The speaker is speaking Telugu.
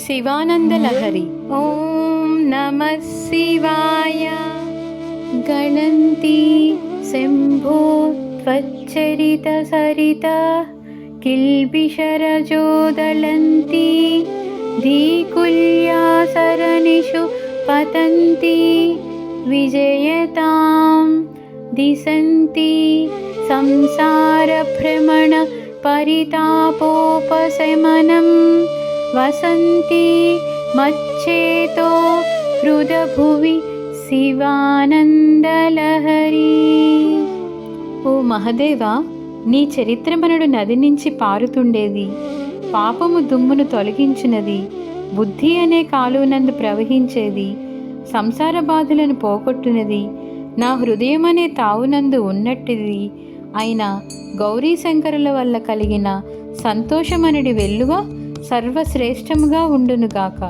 शिवानन्दलहरी। ॐ नमः शिवाय। गणन्ती शम्भो त्वच्चरितसरिता किल्बिशरजोदलन्ती धीकुल्यासरणिषु पतन्ती विजयतां दिशन्ती संसारभ्रमणपरितापोपशमनम्। వసంతి మచ్చేతో హృదభువి శివానందలహరి. ఓ మహదేవా నీ చరిత్రమనుడు నది నుంచి పారుతుండేది. పాపము దుమ్మును తొలగించినది. బుద్ధి అనే కాలువనందు ప్రవహించేది. సంసార బాధలను పోగొట్టునది. నా హృదయం అనే తావునందు ఉన్నట్టిది. అయిన గౌరీ శంకరుల వల్ల కలిగిన సంతోషమనుడి వెల్లువ సర్వశ్రేష్టముగా ఉండునుగాక.